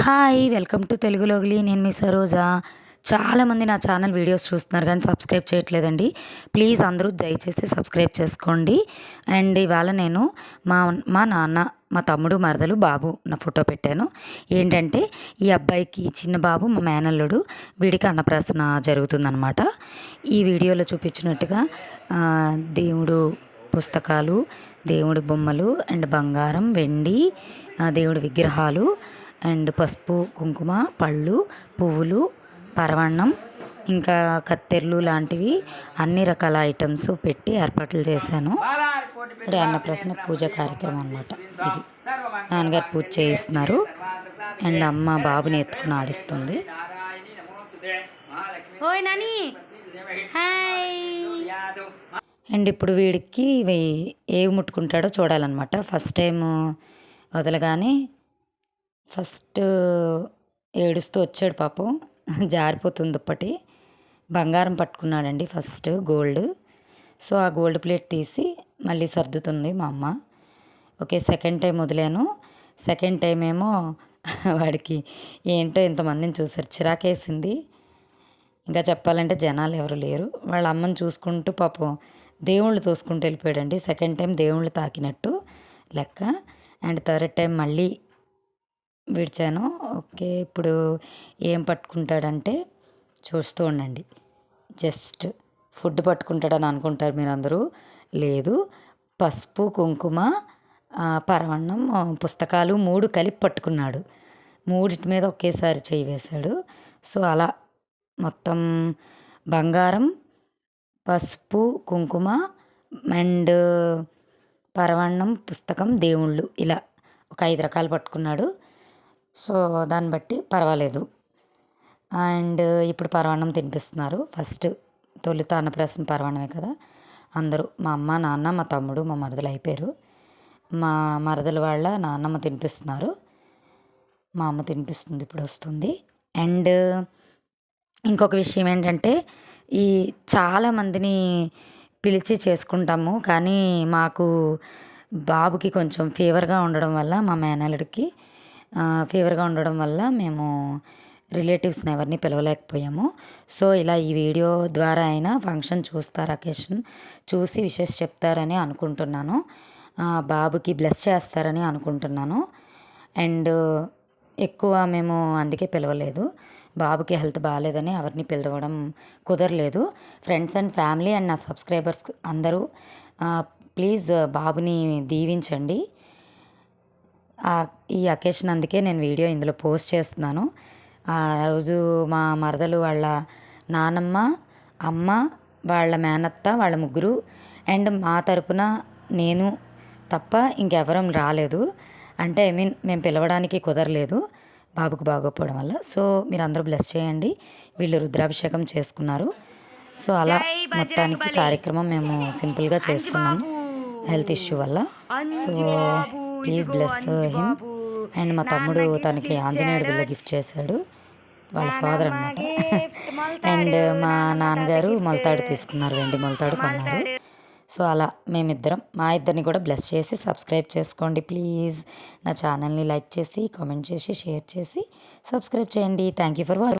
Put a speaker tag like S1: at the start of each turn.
S1: Hi welcome to తెలుగులోగిలి నేను మీ సరోజా. చాలామంది నా ఛానల్ వీడియోస్ చూస్తున్నారు కానీ సబ్స్క్రైబ్ చేయట్లేదండి. ప్లీజ్ అందరూ దయచేసి సబ్స్క్రైబ్ చేసుకోండి. అండ్ ఇవాళ నేను మా మా నాన్న మా తమ్ముడు మరదలు బాబు నా ఫోటో పెట్టాను. ఏంటంటే ఈ అబ్బాయికి చిన్న బాబు మా మేనల్లుడు వీడికి అన్నప్రాసన జరుగుతుందనమాట ఈ వీడియోలో చూపించినట్టుగా దేవుడు పుస్తకాలు దేవుడి బొమ్మలు అండ్ బంగారం వెండి దేవుడి విగ్రహాలు అండ్ పసుపు కుంకుమ పళ్ళు పువ్వులు పరవన్నం ఇంకా కత్తెర్లు లాంటివి అన్ని రకాల ఐటమ్స్ పెట్టి ఏర్పాట్లు చేశాను. ఇప్పుడు అన్నప్రాసన పూజ కార్యక్రమం అనమాట ఇది. నాన్నగారు పూజ చేయిస్తున్నారు. అండ్ అమ్మ బాబుని ఎత్తుకుని ఆడిస్తుంది.
S2: ఓయ్ నాని! హాయ్!
S1: అండ్ ఇప్పుడు వీడికి ఇవి ఏవి ముట్టుకుంటాడో చూడాలన్నమాట. ఫస్ట్ టైం వదలగానే ఫస్ట్ ఏడుస్తూ వచ్చాడు పాపం. జారిపోతుంది దుప్పటి బంగారం పట్టుకున్నాడండి ఫస్ట్ గోల్డ్. సో ఆ గోల్డ్ ప్లేట్ తీసి మళ్ళీ సర్దుతుంది మా అమ్మ. ఓకే సెకండ్ టైం వదిలాను. సెకండ్ టైం ఏమో వాడికి ఏంటో ఇంతమందిని చూసారు చిరాకేసింది. ఇంకా చెప్పాలంటే జనాలు ఎవరు లేరు. వాళ్ళ అమ్మని చూసుకుంటూ పాపం దేవుళ్ళు తోసుకుంటూ వెళ్ళిపోయాడండి. సెకండ్ టైం దేవుళ్ళు తాకినట్టు లెక్క. అండ్ థర్డ్ టైం మళ్ళీ విడిచాను. ఓకే ఇప్పుడు ఏం పట్టుకుంటాడంటే చూస్తూ ఉండండి. జస్ట్ ఫుడ్ పట్టుకుంటాడని అనుకుంటారు మీరు అందరూ లేదు పసుపు కుంకుమ పరవన్నం పుస్తకాలు మూడు కలిపి పట్టుకున్నాడు. మూడిటి మీద ఒకేసారి చేయి వేశాడు. సో అలా మొత్తం బంగారం పసుపు కుంకుమ అండ్ పరవన్నం పుస్తకం దేవుళ్ళు ఇలా ఒక ఐదు రకాలు పట్టుకున్నాడు. సో దాన్ని బట్టి పర్వాలేదు. అండ్ ఇప్పుడు పరవాన్నం తినిపిస్తున్నారు. ఫస్ట్ తొలుత అన్నప్రాసన పర్వాణమే కదా. అందరూ మా అమ్మ నాన్న మా తమ్ముడు మా మరదలు అయిపోయారు. మా మరదల వాళ్ళ నాన్నమ్మ తినిపిస్తున్నారు. మా అమ్మ తినిపిస్తుంది ఇప్పుడు వస్తుంది. అండ్ ఇంకొక విషయం ఏంటంటే ఈ చాలామందిని పిలిచి చేసుకుంటాము కానీ మాకు బాబుకి కొంచెం ఫీవర్గా ఉండడం వల్ల మా మేనల్లుడికి ఫీవర్గా ఉండడం వల్ల మేము రిలేటివ్స్ని ఎవరిని పిలవలేకపోయాము. సో ఇలా ఈ వీడియో ద్వారా అయినా ఫంక్షన్ చూస్తారు అకేషన్ చూసి విషెస్ చెప్తారని అనుకుంటున్నాను. బాబుకి బ్లెస్ చేస్తారని అనుకుంటున్నాను. అండ్ ఎక్కువ మేము అందుకే పిలవలేదు. బాబుకి హెల్త్ బాగాలేదని ఎవరిని పిలవడం కుదరలేదు. ఫ్రెండ్స్ అండ్ ఫ్యామిలీ అండ్ నా సబ్స్క్రైబర్స్ అందరూ ప్లీజ్ బాబుని దీవించండి. ఈ అకేషన్ అందుకే నేను వీడియో ఇందులో పోస్ట్ చేస్తున్నాను. ఆ రోజు మా మరదలు వాళ్ళ నానమ్మ అమ్మ వాళ్ళ మేనత్త వాళ్ళ ముగ్గురు అండ్ మా తరపున నేను తప్ప ఇంకెవరం రాలేదు. అంటే ఐ మీన్ మేము పిలవడానికి కుదరలేదు బాబుకు బాగోపోవడం వల్ల. సో మీరు అందరూ బ్లెస్ చేయండి. వీళ్ళు రుద్రాభిషేకం చేసుకున్నారు. సో అలా మొత్తానికి కార్యక్రమం మేము సింపుల్గా చేసుకున్నాము హెల్త్ ఇష్యూ వల్ల. So please bless him. And మా తమ్ముడు తనకి ఆంజనేయుడు బిల్ల గిఫ్ట్ చేశాడు. వాళ్ళ ఫాదర్ అనమాట అండ్ మా నాన్నగారు మొలతాడు తీసుకున్నారు వెండి మొలతాడు కొన్నారు. సో అలా మేమిద్దరం మా ఇద్దరిని కూడా బ్లెస్ చేసి సబ్స్క్రైబ్ చేసుకోండి ప్లీజ్. నా ఛానల్ని లైక్ చేసి కామెంట్ చేసి షేర్ చేసి సబ్స్క్రైబ్ చేయండి. Thank you for watching